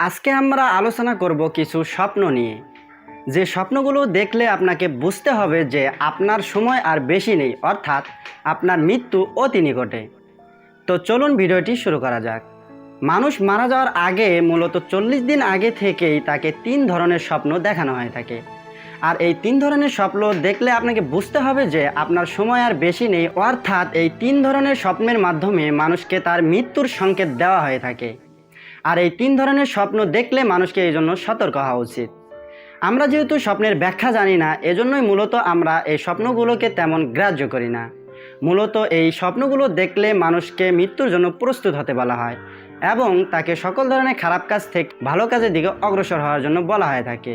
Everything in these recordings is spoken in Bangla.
আজকে আমরা আলোচনা করব কিছু স্বপ্ন নিয়ে। যে স্বপ্নগুলো দেখলে আপনাকে বুঝতে হবে যে আপনার সময় আর বেশি নেই, অর্থাৎ আপনার মৃত্যু অতি নিকটে। তো চলুন ভিডিওটি শুরু করা যাক। মানুষ মারা যাওয়ার আগে মূলত চল্লিশ দিন আগে থেকেই তাকে তিন ধরনের স্বপ্ন দেখানো হয়ে থাকে। আর এই তিন ধরনের স্বপ্ন দেখলে আপনাকে বুঝতে হবে যে আপনার সময় আর বেশি নেই, অর্থাৎ এই তিন ধরনের স্বপ্নের মাধ্যমে মানুষকে তার মৃত্যুর সংকেত দেওয়া হয়ে থাকে। আর এই তিন ধরনের স্বপ্ন দেখলে মানুষকে এই জন্য সতর্ক হওয়া উচিত। আমরা যেহেতু স্বপ্নের ব্যাখ্যা জানি না, এজন্যই মূলত আমরা এই স্বপ্নগুলোকে তেমন গ্রাহ্য করি না। মূলত এই স্বপ্নগুলো দেখলে মানুষকে মৃত্যুর জন্য প্রস্তুত হতে বলা হয় এবং তাকে সকল ধরনের খারাপ কাজ থেকে ভালো কাজের দিকে অগ্রসর হওয়ার জন্য বলা হয়ে থাকে।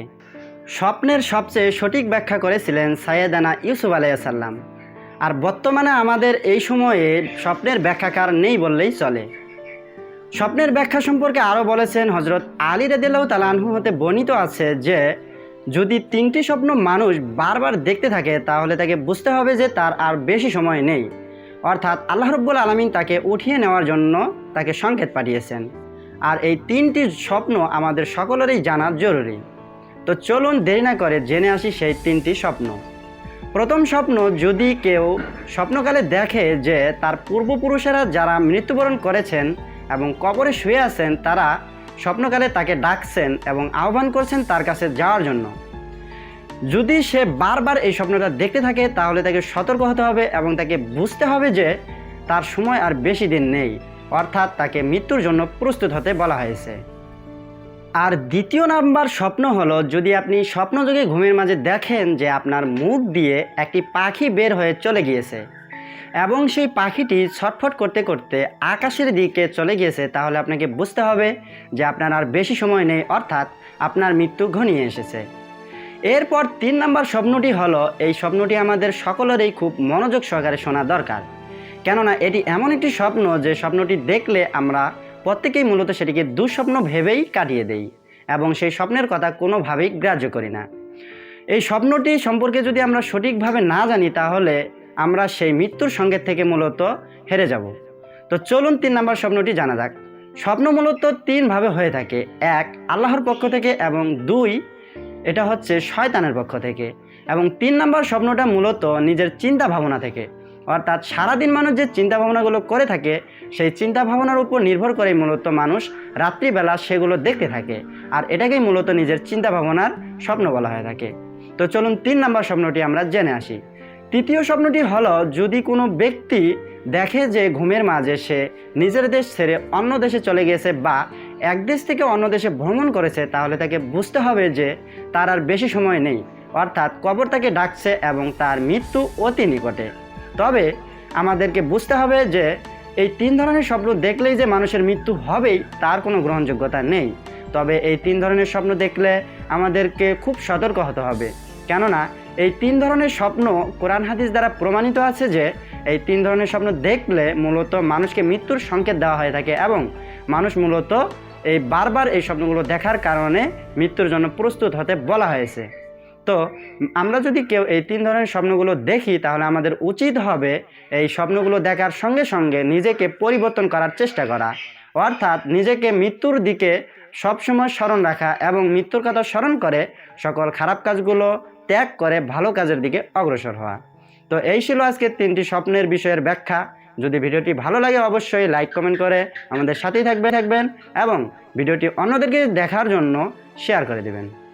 স্বপ্নের সবচেয়ে সঠিক ব্যাখ্যা করেছিলেন সাইয়েদানা ইউসুফ আলাইসাল্লাম আর বর্তমানে আমাদের এই সময়ে স্বপ্নের ব্যাখ্যাকার নেই বললেই চলে। স্বপ্নের ব্যাখ্যা সম্পর্কে আরও বলেছেন হজরত আলী রেদিল্লাহ তালানহু হতে বর্ণিত আছে যে, যদি তিনটি স্বপ্ন মানুষ বারবার দেখতে থাকে, তাহলে তাকে বুঝতে হবে যে তার আর বেশি সময় নেই। অর্থাৎ আল্লাহ রব্বুল আলমিন তাকে উঠিয়ে নেওয়ার জন্য তাকে সংকেত পাঠিয়েছেন। আর এই তিনটি স্বপ্ন আমাদের সকলেরই জানা জরুরি। তো চলুন দেরি না করে জেনে আসি সেই তিনটি স্বপ্ন। প্রথম স্বপ্ন, যদি কেউ স্বপ্নকালে দেখে যে তার পূর্বপুরুষেরা যারা মৃত্যুবরণ করেছেন এবং কবরে শুয়ে আছেন তারা স্বপ্নকালে তাকে ডাকছেন এবং আহ্বান করছেন তার কাছে যাওয়ার জন্য। যদি সে বারবার এই স্বপ্নটা দেখতে থাকে, তাহলে তাকে সতর্ক হতে হবে এবং তাকে বুঝতে হবে যে তার সময় আর বেশি দিন নেই। অর্থাৎ তাকে মৃত্যুর জন্য প্রস্তুত হতে বলা হয়েছে। আর দ্বিতীয় নাম্বার স্বপ্ন হলো, যদি আপনি স্বপ্নযোগে ঘুমের মাঝে দেখেন যে আপনার মুখ দিয়ে একটি পাখি বের হয়ে চলে গিয়েছে এবং সেই পাখিটি ছটফট করতে করতে আকাশের দিকে চলে গিয়েছে, তাহলে আপনাকে বুঝতে হবে যে আপনার আর বেশি সময় নেই, অর্থাৎ আপনার মৃত্যু ঘনিয়ে এসেছে। এরপর তিন নম্বর স্বপ্নটি হলো, এই স্বপ্নটি আমাদের সকলেরই খুব মনোযোগ সহকারে শোনা দরকার। কেননা এটি এমন একটি স্বপ্ন যে স্বপ্নটি দেখলে আমরা প্রত্যেকেই মূলত সেটিকে দুঃস্বপ্ন ভেবেই কাটিয়ে দেই এবং সেই স্বপ্নের কথা কোনোভাবেই গ্রাহ্য করি না। এই স্বপ্নটি সম্পর্কে যদি আমরা সঠিকভাবে না জানি, তাহলে আমরা সেই মৃত্যুর সঙ্গে থেকে মূলত হেরে যাব। তো চলুন তিন নম্বর স্বপ্নটি জানা যাক। স্বপ্ন মূলত তিনভাবে হয়ে থাকে। এক, আল্লাহর পক্ষ থেকে এবং দুই, এটা হচ্ছে শয়তানের পক্ষ থেকে। এবং তিন নম্বর স্বপ্নটা মূলত নিজের চিন্তা ভাবনা থেকে। অর্থাৎ সারাদিন মানুষ যে চিন্তা ভাবনাগুলো করে থাকে, সেই চিন্তা ভাবনার উপর নির্ভর করে মূলত মানুষ রাত্রিবেলা সেগুলো দেখতে থাকে। আর এটাকেই মূলত নিজের চিন্তা ভাবনার স্বপ্ন বলা হয়ে থাকে। তো চলুন তিন নম্বর স্বপ্নটি আমরা জেনে আসি। তৃতীয় স্বপ্নটি হলো, যদি কোনো ব্যক্তি দেখে যে ঘুমের মাঝে সে নিজের দেশ ছেড়ে অন্য দেশে চলে গেছে বা এক দেশ থেকে অন্য দেশে ভ্রমণ করেছে, তাহলে তাকে বুঝতে হবে যে তার আর বেশি সময় নেই। অর্থাৎ কবর তাকে ডাকছে এবং তার মৃত্যু অতি নিকটে। তবে আমাদেরকে বুঝতে হবে যে এই তিন ধরনের স্বপ্ন দেখলেই যে মানুষের মৃত্যু হবেই, তার কোনো গ্রহণযোগ্যতা নেই। তবে এই তিন ধরনের স্বপ্ন দেখলে আমাদেরকে খুব সতর্ক হতে হবে। কেননা এই তিন ধরনের স্বপ্ন কোরআন হাদিস দ্বারা প্রমাণিত আছে যে এই তিন ধরনের স্বপ্ন দেখলে মূলত মানুষকে মৃত্যুর সংকেত দেওয়া হয়ে থাকে এবং মানুষ মূলত এই বারবার এই স্বপ্নগুলো দেখার কারণে মৃত্যুর জন্য প্রস্তুত হতে বলা হয়েছে। তো আমরা যদি কেউ এই তিন ধরনের স্বপ্নগুলো দেখি, তাহলে আমাদের উচিত হবে এই স্বপ্নগুলো দেখার সঙ্গে সঙ্গে নিজেকে পরিবর্তন করার চেষ্টা করা। অর্থাৎ নিজেকে মৃত্যুর দিকে সবসময় স্মরণ রাখা এবং মৃত্যুর কথা স্মরণ করে সকল খারাপ কাজগুলো ত্যাগ করে ভালো কাজের দিকে অগ্রসর হওয়া। তো এই ছিল আজকে তিনটি স্বপ্নের বিষয়ের ব্যাখ্যা। যদি ভিডিওটি ভালো লাগে অবশ্যই লাইক, কমেন্ট করে আমাদের সাথেই থাকবে থাকবেন এবং ভিডিওটি অন্যদেরকে দেখার জন্য শেয়ার করে দেবেন।